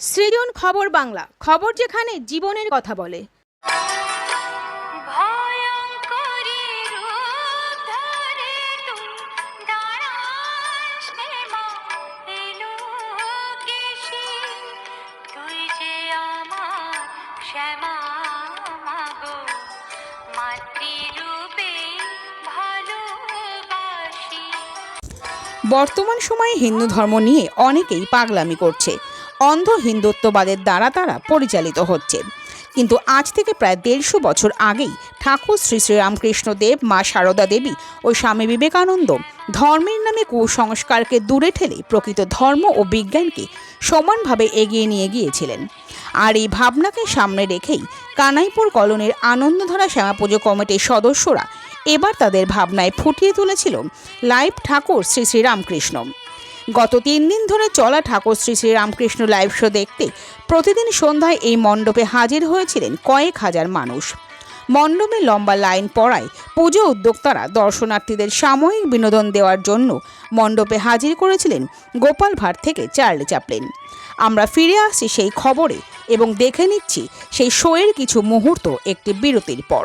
সৃজন খবর বাংলা খবর যেখানে জীবনের কথা বলে। বর্তমান সময়ে হিন্দু ধর্ম নিয়ে অনেকেই পাগলামি করছে। অন্ধ হিন্দুত্ববাদের দ্বারা তারা পরিচালিত হচ্ছে। কিন্তু আজ থেকে প্রায় দেড়শো বছর আগেই ঠাকুর শ্রী শ্রীরামকৃষ্ণ দেব, মা সারদা দেবী ও স্বামী বিবেকানন্দ ধর্মের নামে কুসংস্কারকে দূরে ঠেলে প্রকৃত ধর্ম ও বিজ্ঞানকে সমানভাবে এগিয়ে নিয়ে গিয়েছিলেন। আর এই ভাবনাকে সামনে রেখেই কানাইপুর কলোনির আনন্দধারা শ্যামা পুজো কমিটির সদস্যরা এবার তাদের ভাবনায় ফুটিয়ে তুলেছিল লাইভ ঠাকুর শ্রী শ্রীরামকৃষ্ণ গত তিন দিন ধরে চলা ঠাকুর শ্রী শ্রীরামকৃষ্ণ লাইভ শো দেখতে প্রতিদিন সন্ধ্যায় এই মণ্ডপে হাজির হয়েছিলেন কয়েক হাজার মানুষ। মণ্ডপে লম্বা লাইন পড়ায় পুজো উদ্যোক্তারা দর্শনার্থীদের সাময়িক বিনোদন দেওয়ার জন্য মণ্ডপে হাজির করেছিলেন গোপাল ভাট থেকে চার্লি চাপলিন আমরা ফিরে আসছি সেই খবরে এবং দেখে নিচ্ছি সেই শোয়ের কিছু মুহূর্ত একটি বিরতির পর।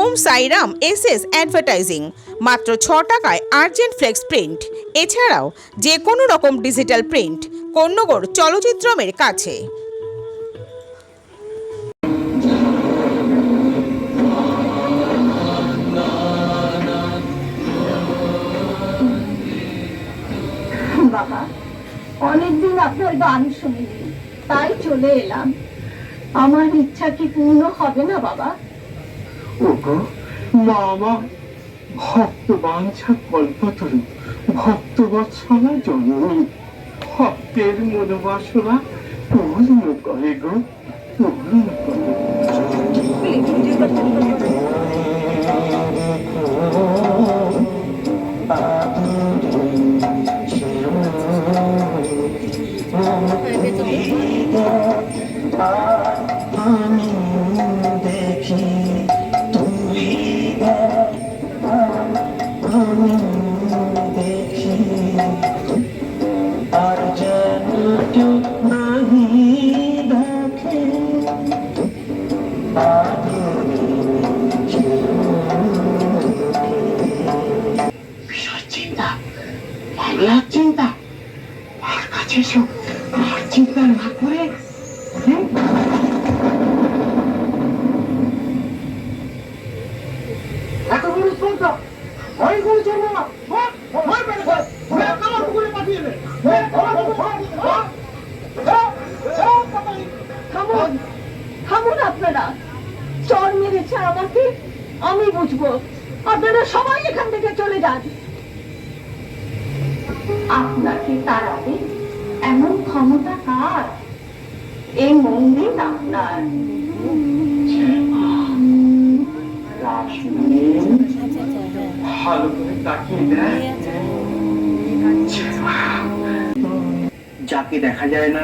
Om Sairam S S advertising, মাত্র ছ টাকায় আর্জেন্ট ফ্লেক্স প্রিন্ট। এছাড়াও যে কোনো রকম ডিজিটাল প্রিন্ট কন্যগর চলচ্চিত্রমের কাছে। বাবা, অনেকদিন আপনার গান শুনিনি, তাই চলে এলাম। আমার ইচ্ছা কি পূর্ণ হবে না, বাবা? ওগো মা আমার ভক্ত বাঞ্ছা কল্পতরু ভক্ত বৎসলা জননী, ভক্তের মনোবাসনা পূর্ণ করে গো, পূর্ণ করে এসো আর চিন্তা না করে? এত বড় চিন্তা ভয় করে চলবো না। থামুন আপনারা। চর মেরেছে আমাকে আমি বুঝব। আপনারা সবাই এখান থেকে চলে যান। আপনাকে তাড়াবে এমন ক্ষমতা কার? এই মন্দির আপনার। ভালো করে তাকিয়ে দেখ। যাকে দেখা যায় না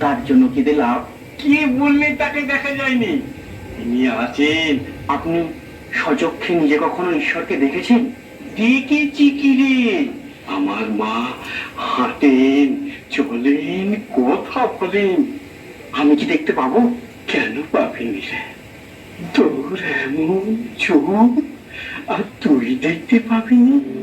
তার জন্য কি লাভ? কে বললে তাকে দেখা যায়নি? তিনি আছেন। আপনি সচক্ষে নিজে কখনো ঈশ্বরকে দেখেছেন? দেখেছি কি রে? আমার মা হাঁটেন। চলেন কথা বলেন। আমি কি দেখতে পাবো? কেন পাবি নিলে তোর এমন চোখ আর তুই দেখতে পাবিনি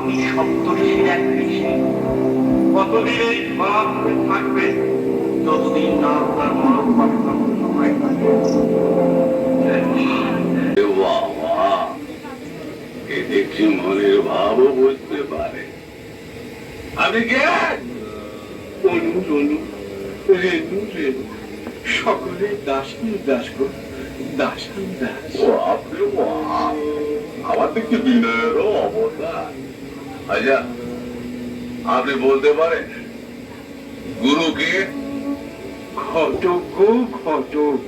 আমি সপ্তর্ষির এক ঋষি। কতদিন এই ধরা থাকবে যতদিন না আপনার মা বাবা সবাই থাকে দেখছি মনের ভাবও বুঝতে পারে। আমি কে? অনু রনু রেনু রেনু সকলে দাসী দাস গো দাসী। আপনি আমার দেখছি বিনয়েরও অবদান আচ্ছা আপনি বলতে পারেন গুরুকে ঘটক গো ঘটক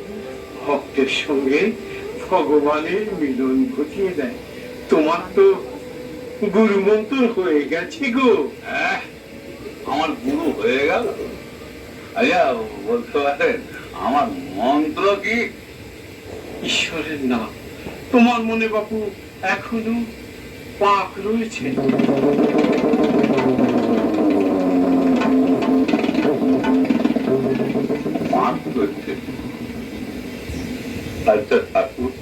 ভক্তের সঙ্গে ভগবানের মিলন ঘটিয়ে দেয়। তোমার তো গুরুমন্ত্র হয়ে গেছে গো। হ্যাঁ আমার গুরু হয়ে গেল। আচ্ছা বলতে পারেন আমার মন্ত্র কি? ঈশ্বরের নাম। তোমার মনে বাপু এখনও পাক রয়েছে। আচ্ছা ঠাকুর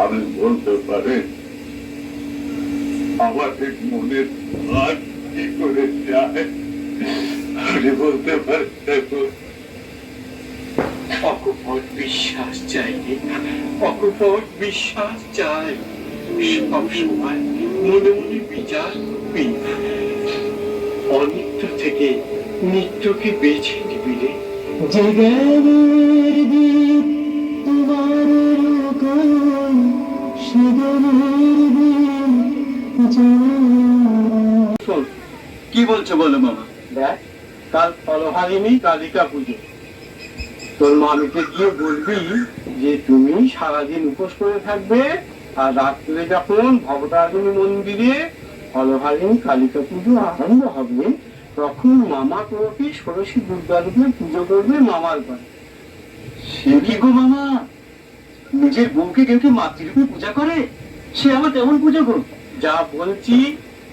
আপনি বলতে পারেন আমাদের মনের ভাগ কি করে যায়? আপনি বলতে পারেন ঠাকুর। অকপট বিশ্বাস চাইনি অকপট বিশ্বাস চাই। সব সময় মনে মনে বিচার অনিত্য থেকে নিত্যকে বেছে নিবি রে। কি বলছে বলো মামা? দেখ কাল ফলহারিণী কালিকা পুজো। তোর মামিকে গিয়ে বলবি যে তুমি সারাদিন উপোস করে থাকবে আর রাত্রে যখন ভবতারিণী মন্দিরে ফলহারিণী কালিকা পুজো আরম্ভ হবে, তখন মামা তোমাকে ষোড়শী দুর্গারূপে পুজো করবে মামার ঘরে। সে কি গো মামা? নিজের বউকে কেউ কি মাতৃরূপে পূজা করে? সে আবার তেমন পুজো গো যা বলছি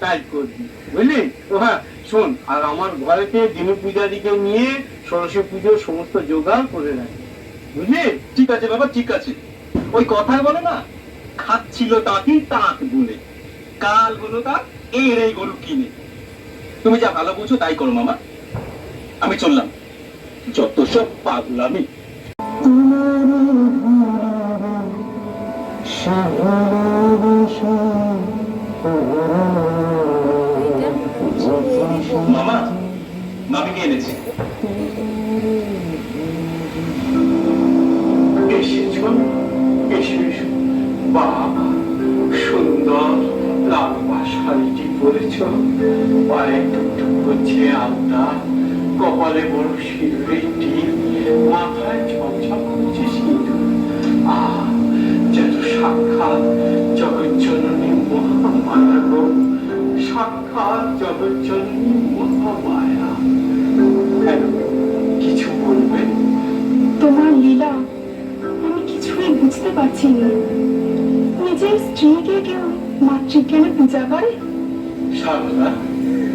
তাই করবি, বুঝলি? ও হ্যাঁ শোন, আর আমার ঘরেতে দিনু পূজারীকে নিয়ে সরস্বতী পুজোর সমস্ত জোগাড় করে রাখ বুঝলি? ঠিক আছে বাবা, ঠিক আছে। ওই কথায় বলে না খাচ্ছিল তাঁতি তাঁত বলে কাল তার এর এই গরু কিনে। তুমি যা ভালো বুঝো তাই করো মামা। আমি চললাম। যত সব পাগলামি। মামা, মামিকে এনেছি। পরেছ পায়ে টুকটুক করছে কপালে বড় টিপ মাথায় ঝকঝক করছে সিঁদুর। আহ যেন সাক্ষাৎ মহামায়া গো। সাক্ষাৎ কিছু বলবেন তোমার লীলা, আমি কিছুই বুঝতে পারছি না। নিজের স্ত্রীকে কেউ মাতৃজ্ঞানে পূজা করে? সারদা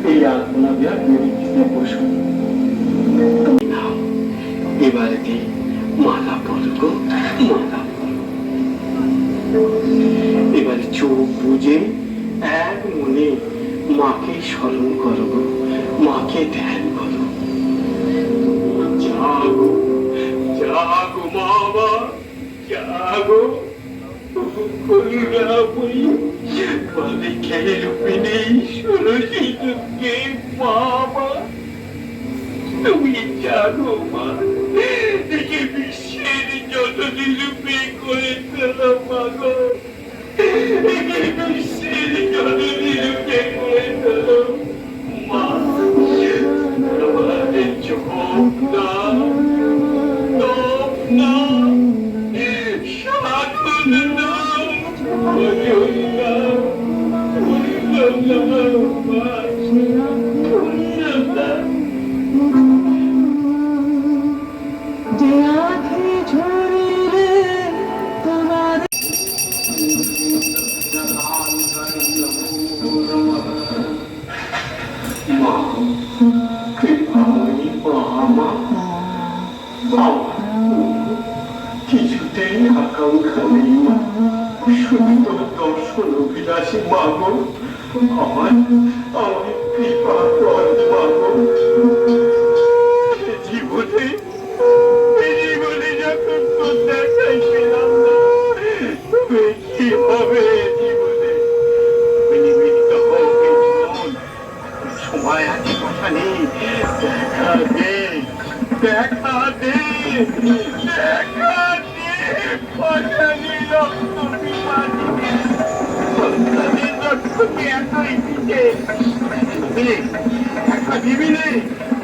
এই আলপনা দেওয়ার নিরিখিতে বসো এবারে দি মালা পরব মালা এবারে চোখ বুঝে এক মনে মাকে স্মরণ করব মাকে ধ্যান করো। জাগো জাগো মা জাগো। করুণা বই রূপিণী ষোড়শী যুগে বাবা তুমি জানো মা দেখে বিশ্বের যত রূপে করে তারা মাগো দেখে বিশ্বের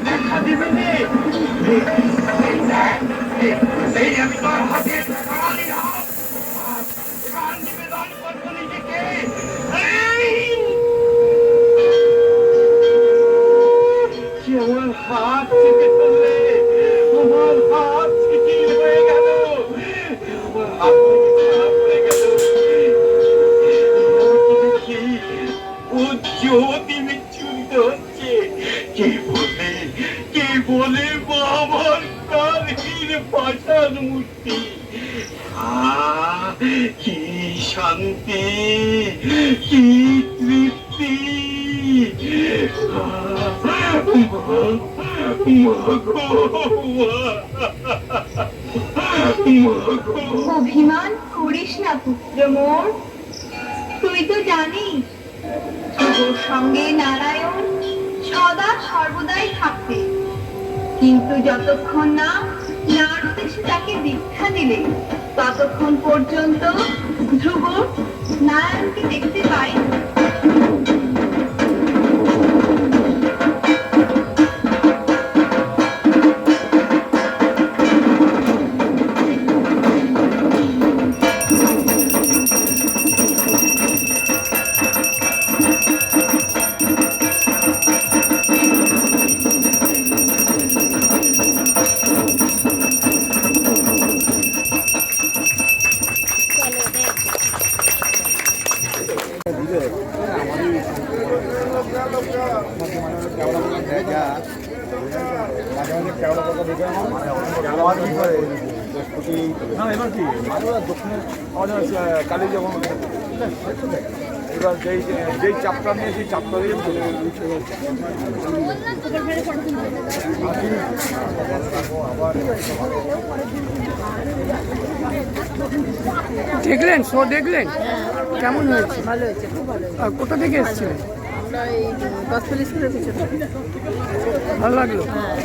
দেখা দিবি এই আমি তোর হাতে নিবেদন করব নিজেকে এই কি আমার হাত থেকে চললে আমার হাত থেকে হয়ে গেল আমার হাত খারাপ হয়ে গেল কি ও জ্যোতি পাষাণ মূর্তি কি শান্তি, কি তৃপ্তি। অভিমান করিস না পুত্র মোর। তুই তো জানিস, তোর সঙ্গে নারায়ণ সদা সর্বদাই থাকবে। কিন্তু যতক্ষণ না তাকে দীক্ষা দিলে ততক্ষণ পর্যন্ত ধ্রুব নারায়ণকে দেখতে পাই আমাদের কালী যেমন এবার যেই যেই চাপটা নিয়ে সেই চাপটা দিয়ে দেখলেন? শো দেখলেন? কেমন হয়েছে? ভালো হয়েছে খুব ভালো আর কোথা থেকে এসেছিলেন? ভালো লাগল? হ্যাঁ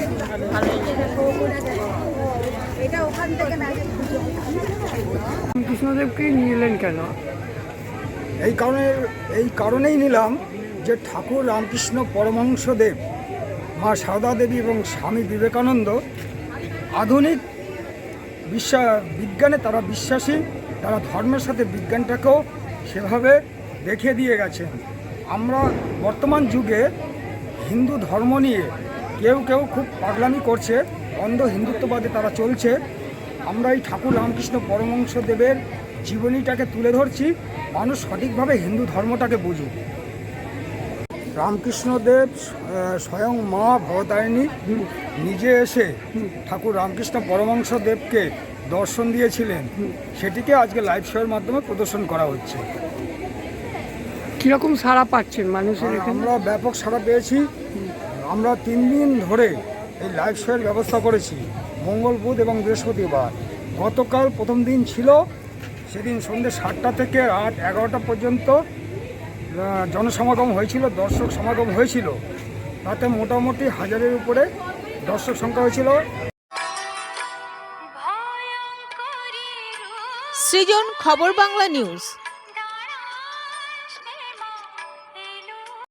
এটা ওখান থেকে কৃষ্ণদেবকে নিয়ে এলেন কেন? এই কারণে এই কারণেই নিলাম যে ঠাকুর রামকৃষ্ণ পরমহংসদেব মা সারদা দেবী এবং স্বামী বিবেকানন্দ আধুনিক বিশ্বা বিজ্ঞানে তারা বিশ্বাসী তারা ধর্মের সাথে বিজ্ঞানটাকেও সেভাবে দেখিয়ে দিয়ে গেছেন। আমরা বর্তমান যুগে হিন্দু ধর্ম নিয়ে কেউ কেউ খুব পাগলামি করছে। অন্ধ হিন্দুত্ববাদে তারা চলছে। আমরা এই ঠাকুর রামকৃষ্ণ পরমহংসদেবের জীবনীটাকে তুলে ধরছি। মানুষ সঠিকভাবে হিন্দু ধর্মটাকে বুঝুক। রামকৃষ্ণদেব স্বয়ং মা ভবতারিণী নিজে এসে ঠাকুর রামকৃষ্ণ পরমহংসদেবকে দর্শন দিয়েছিলেন। সেটিকে আজকে লাইভ শোয়ের মাধ্যমে প্রদর্শন করা হচ্ছে। কীরকম সাড়া পাচ্ছেন মানুষের আমরা ব্যাপক সাড়া পেয়েছি। আমরা তিন দিন ধরে এই লাইভ শোয়ের ব্যবস্থা করেছি। মঙ্গল বুধ এবং বৃহস্পতিবার। গতকাল প্রথম দিন ছিল, সেদিন সন্ধ্যে সাতটা থেকে রাত এগারোটা পর্যন্ত জনসমাগম হয়েছিল, দর্শক সমাগম হয়েছিল। তাতে মোটামুটি হাজারের উপরে দর্শক সংখ্যা হয়েছিল। সৃজন খবর বাংলা নিউজ।